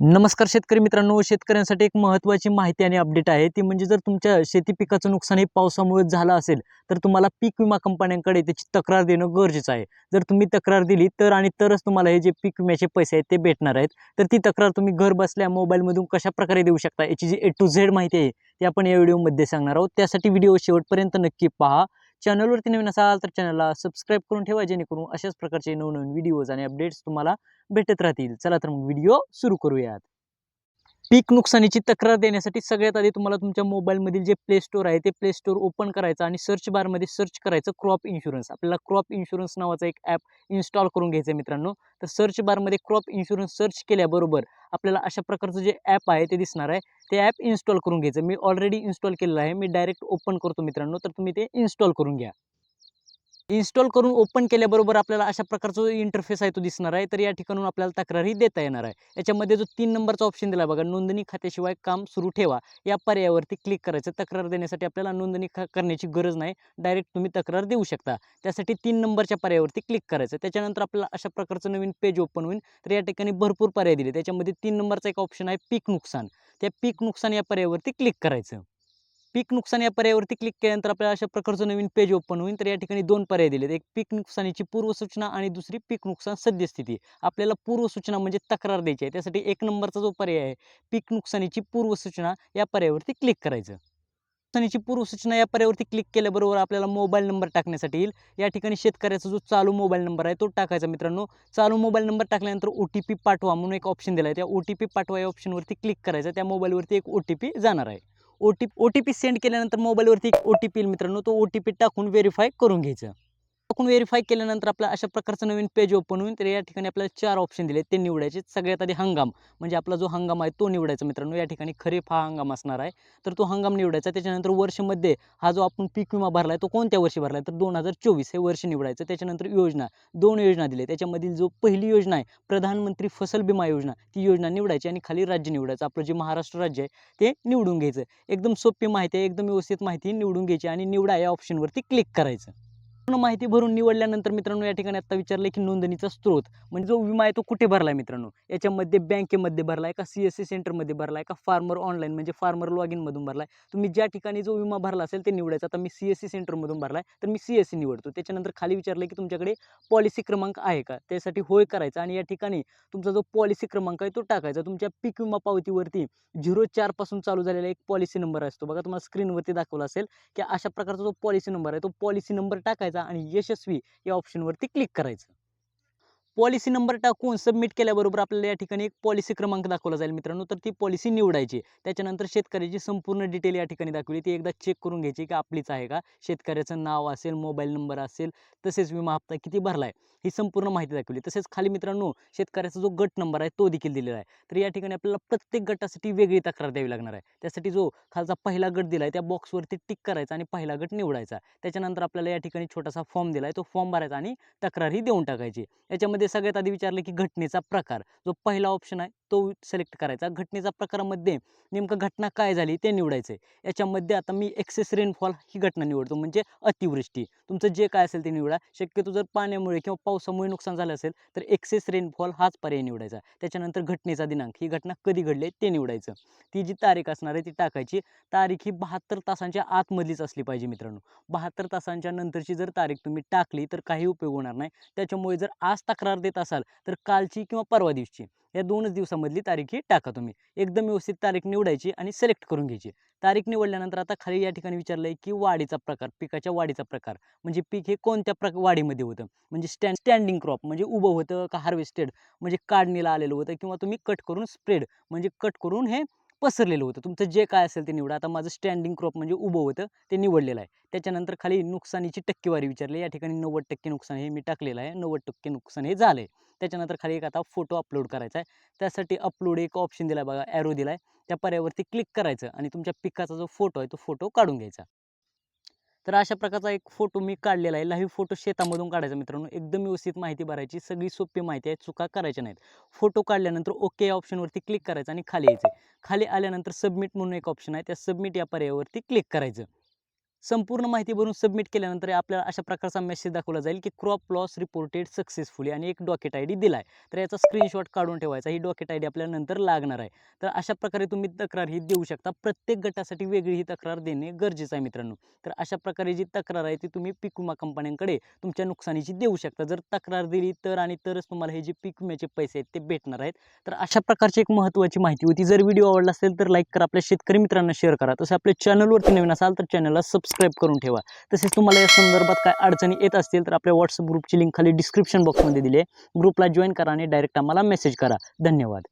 नमस्कार शेतकरी मित्रांनो शेतकऱ्यांसाठी एक महत्त्वाची माहिती आणि अपडेट आहे. ती म्हणजे जर तुमच्या शेती पिकाचं नुकसान हे पावसामुळे झालं असेल तर तुम्हाला पीक विमा कंपन्यांकडे त्याची तक्रार देणं गरजेचं आहे. जर तुम्ही तक्रार दिली तर आणि तरच तुम्हाला हे जे पीक विम्याचे पैसे आहेत ते भेटणार आहेत. तर ती तक्रार तुम्ही घर बसल्या मोबाईलमधून कशा प्रकारे देऊ शकता याची जी ए टू झेड माहिती आहे ती आपण या व्हिडिओमध्ये सांगणार आहोत. त्यासाठी व्हिडिओ शेवटपर्यंत नक्की पहा. चॅनलवरती नवीन असाल तर चॅनलला सबस्क्राईब करून ठेवा जेणेकरून अशाच प्रकारचे नवनवीन व्हिडिओज आणि अपडेट्स तुम्हाला भेटत राहतील. चला तर मग व्हिडिओ सुरू करूयात. पीक नुकसानीची तक्रार देण्यासाठी सगळ्यात आधी तुम्हाला तुमच्या मोबाईलमधील जे प्ले स्टोअर आहे ते प्ले स्टोअर ओपन करायचं आणि सर्च बारमध्ये सर्च करायचं क्रॉप इन्शुरन्स आपल्याला क्रॉप इन्शुरन्स नावाचा एक ॲप इन्स्टॉल करून घ्यायचं आहे मित्रांनो. तर सर्च बारमध्ये क्रॉप इन्शुरन्स सर्च केल्याबरोबर आपल्याला अशा प्रकारचं जे ॲप आहे ते दिसणार आहे. ते ॲप इन्स्टॉल करून घ्यायचं. मी ऑलरेडी इन्स्टॉल केलेलं आहे. मी डायरेक्ट ओपन करतो मित्रांनो. तर तुम्ही ते इन्स्टॉल करून घ्या. इन्स्टॉल करून ओपन केल्याबरोबर आपल्याला अशा प्रकारचा जो इंटरफेस आहे तो दिसणार आहे. तर या ठिकाणून आपल्याला तक्रारही देता येणार आहे. याच्यामध्ये जो तीन नंबरचा ऑप्शन दिला बघा नोंदणी खात्याशिवाय काम सुरू ठेवा. या पर्यायावरती क्लिक करायचं. तक्रार देण्यासाठी आपल्याला नोंदणी करण्याची गरज नाही. डायरेक्ट तुम्ही तक्रार देऊ शकता. त्यासाठी तीन नंबरच्या पर्यायावरती क्लिक करायचं. त्याच्यानंतर आपल्याला अशा प्रकारचं नवीन पेज ओपन होईल. तर या ठिकाणी भरपूर पर्याय दिले. त्याच्यामध्ये तीन नंबरचा एक ऑप्शन आहे पीक नुकसान. त्या पीक नुकसान या पर्यायावरती क्लिक करायचं. पीक नुकसान या पर्यायावरती क्लिक केल्यानंतर आपल्याला अशा प्रकारचं नवीन पेज ओपन होईल. तर या ठिकाणी दोन पर्याय दिलेत. एक पीक नुकसानीची पूर्वसूचना आणि दुसरी पीक नुकसान सद्यस्थिती. आपल्याला पूर्वसूचना म्हणजे तक्रार द्यायची आहे. त्यासाठी एक नंबरचा जो पर्याय आहे पीक नुकसानीची पूर्वसूचना या पर्यायावरती क्लिक करायचं. नुकसानीची पूर्वसूचना या पर्यायावरती क्लिक केल्याबरोबर आपल्याला मोबाईल नंबर टाकण्यासाठी येईल. या ठिकाणी शेतकऱ्याचा जो चालू मोबाईल नंबर आहे तो टाकायचा मित्रांनो. चालू मोबाईल नंबर टाकल्यानंतर ओ टी पी पाठवा म्हणून एक ऑप्शन दिला आहे त्या ओ टी पी पाठवा या ऑप्शनवरती क्लिक करायचं. त्या मोबाईलवरती एक ओ टी पी जाणार आहे. O T O T P send केल्यानंतर मोबाईलवरती एक ओ टी पी येईल मित्रांनो. तो ओ टी पी टाकून व्हेरीफाय करून घ्यायचं. आपण व्हेरीफाय केल्यानंतर आपला अशा प्रकारचं नवीन पेज ओपन होईल. तर या ठिकाणी आपल्याला चार ऑप्शन दिले ते निवडायचे. सगळ्यात आधी हंगाम. म्हणजे आपला जो हंगाम आहे तो निवडायचा मित्रांनो. या ठिकाणी खरीप हा हंगाम असणार आहे. तर तो हंगाम निवडायचा. त्याच्यानंतर वर्षमध्ये हा जो आपण पीक विमा भरला आहे तो कोणत्या वर्षी भरला आहे तर दोन हजार चोवीस हे वर्ष निवडायचं. त्याच्यानंतर योजना. दोन योजना दिले त्याच्यामधील जो पहिली योजना आहे प्रधानमंत्री फसल बिमा योजना ती योजना निवडायची आणि खाली राज्य निवडायचं. आपलं जे महाराष्ट्र राज्य आहे ते निवडून घ्यायचं. एकदम सोपी माहिती आहे एकदम व्यवस्थित माहिती निवडून घ्यायची आणि निवडा या ऑप्शनवरती क्लिक करायचं. पूर्ण माहिती भरून निवडल्यानंतर मित्रांनो या ठिकाणी आता विचारलं की नोंदणीचा स्त्रोत म्हणजे जो विमा आहे तो कुठे भरला आहे मित्रांनो? याच्यामध्ये बँकेमध्ये भरला आहे का सी एस सी सेंटरमध्ये भरला आहे का फार्मर ऑनलाईन म्हणजे फार्मर लॉग इनमधून भरला आहे? तुम्ही ज्या ठिकाणी जो विमा भरला असेल ते निवडायचा. आता मी सी एस सी सेंटरमधून भरला आहे तर मी सी एस सी निवडतो. त्याच्यानंतर खाली विचारलं की तुमच्याकडे पॉलिसी क्रमांक आहे का? त्यासाठी होय करायचा आणि या ठिकाणी तुमचा जो पॉलिसी क्रमांक आहे तो टाकायचा. तुमच्या पीक विमा पावतीवरती झिरो चारपासून चालू झालेला एक पॉलिसी नंबर असतो. बघा तुम्हाला स्क्रीनवरती दाखवला असेल की अशा प्रकारचा जो पॉलिसी नंबर आहे तो पॉलिसी नंबर टाकायचा आणि यशस्वी या ऑप्शनवरती क्लिक करायचं. पॉलिसी नंबर टाकून सबमिट केल्याबरोबर आपल्याला या ठिकाणी एक पॉलिसी क्रमांक दाखवला जाईल मित्रांनो. तर ती पॉलिसी निवडायची. त्याच्यानंतर शेतकऱ्याची संपूर्ण डिटेल या ठिकाणी दाखवली. ती एकदा चेक करून घ्यायची की आपलीच आहे का? शेतकऱ्याचं नाव असेल मोबाईल नंबर असेल तसेच विमा हप्ता किती भरला आहे ही संपूर्ण माहिती दाखवली. तसेच खाली मित्रांनो शेतकऱ्याचा जो गट नंबर आहे तो देखील दिलेला आहे. तर या ठिकाणी आपल्याला प्रत्येक गटासाठी वेगळी तक्रार द्यावी लागणार आहे. त्यासाठी जो खालचा पहिला गट दिला आहे त्या बॉक्सवरती टिक करायचा आणि पहिला गट निवडायचा. त्याच्यानंतर आपल्याला या ठिकाणी छोटासा फॉर्म दिला आहे तो फॉर्म भरायचा आणि तक्रारही देऊन टाकायची. याच्यामध्ये सगळ्यात आधी विचारलं की घटनेचा प्रकार जो पहिला ऑप्शन आहे. तो सिलेक्ट करायचा. घटनेचा प्रकारामध्ये नेमकं घटना काय झाली ते निवडायचं आहे याच्यामध्ये आता मी एक्सेस रेनफॉल ही घटना निवडतो म्हणजे अतिवृष्टी. तुमचं जे काय असेल ते निवडा. शक्यतो जर पाण्यामुळे किंवा पावसामुळे नुकसान झालं असेल तर एक्सेस रेनफॉल हाच पर्याय निवडायचा. त्याच्यानंतर घटनेचा दिनांक. ही घटना कधी घडली ते निवडायचं. ती जी तारीख असणार आहे ती टाकायची. तारीख ही बहात्तर तासांच्या आतमधलीच असली पाहिजे मित्रांनो. बहात्तर तासांच्या नंतरची जर तारीख तुम्ही टाकली तर काही उपयोग होणार नाही. त्याच्यामुळे जर आज तक्रार देत असाल तर कालची किंवा परवा दिवशी. या दोनच दिवसामधली तारीख ही टाका तुम्ही. एकदम व्यवस्थित तारीख निवडायची आणि सिलेक्ट करून घ्यायची. तारीख निवडल्यानंतर आता खाली या ठिकाणी विचारलं आहे की वाढीचा प्रकार पिकाच्या वाढीचा प्रकार. म्हणजे पीक हे कोणत्या प्र वाढीमध्ये होतं? म्हणजे स्टँड स्टँडिंग क्रॉप म्हणजे उभं होतं का हार्वेस्टेड म्हणजे काढणीला आलेलं होतं किंवा तुम्ही कट करून स्प्रेड म्हणजे कट करून हे पसरलेलं होतं. तुमचं जे काय असेल ते निवडा. आता माझं स्टँडिंग क्रॉप म्हणजे उभं होतं ते निवडलेलं आहे. त्याच्यानंतर खाली नुकसानीची टक्केवारी विचारली. या ठिकाणी नव्वद टक्के नुकसान हे मी टाकलेलं आहे. नव्वद टक्के नुकसान हे झालं आहे. त्याच्यानंतर खाली एक आता फोटो अपलोड करायचा आहे. त्यासाठी अपलोड एक ऑप्शन दिला आहे बघा. ॲरो दिला आहे त्या पर्यावरती क्लिक करायचं आणि तुमच्या पिकाचा जो फोटो आहे तो फोटो काढून घ्यायचा. तर अशा प्रकारचा एक फोटो मी काढलेला आहे. लाईव्ह फोटो शेतामधून काढायचा मित्रांनो. एकदम व्यवस्थित माहिती भरायची. सगळी सोपी माहिती आहे. चुका करायच्या नाहीत. फोटो काढल्यानंतर ओके या ऑप्शनवरती क्लिक करायचं आणि खाली यायचं. खाली आल्यानंतर सबमिट म्हणून एक ऑप्शन आहे. त्या सबमिट या पर्यायावरती क्लिक करायचं. संपूर्ण माहिती भरून सबमिट केल्यानंतर आपल्याला अशा प्रकारचा मेसेज दाखवला जाईल की क्रॉप लॉस रिपोर्टेड सक्सेसफुली आणि एक डॉकेट आय डी दिला आहे तर याचा स्क्रीनशॉट काढून ठेवायचा. ही डॉकेट आय डी आपल्याला नंतर लागणार आहे. तर अशा प्रकारे तुम्ही तक्रार ही देऊ शकता. प्रत्येक गटासाठी वेगळी ही तक्रार देणे गरजेचं आहे मित्रांनो. तर अशा प्रकारे जी तक्रार आहे ती तुम्ही पीक विमा कंपन्यांकडे तुमच्या नुकसानीची देऊ शकता. जर तक्रार दिली तर आणि तरच तुम्हाला हे जे पीक विम्याचे पैसे आहेत ते भेटणार आहेत. तर अशा प्रकारची एक महत्त्वाची माहिती होती. जर व्हिडिओ आवडला असेल तर लाईक करा. आपल्या शेतकरी मित्रांना शेअर करा. तसं आपल्या चॅनलवरती नवीन असाल तर चॅनलला सबस्क्राईब करून ठेवा. तसेच तुम्हाला या संदर्भात काय अडचणी येत असतील तर आपल्या व्हॉट्सअप ग्रुपची लिंक खाली डिस्क्रिप्शन बॉक्समध्ये दिली आहे. ग्रुपला जॉईन करा आणि डायरेक्ट आम्हाला मेसेज करा. धन्यवाद.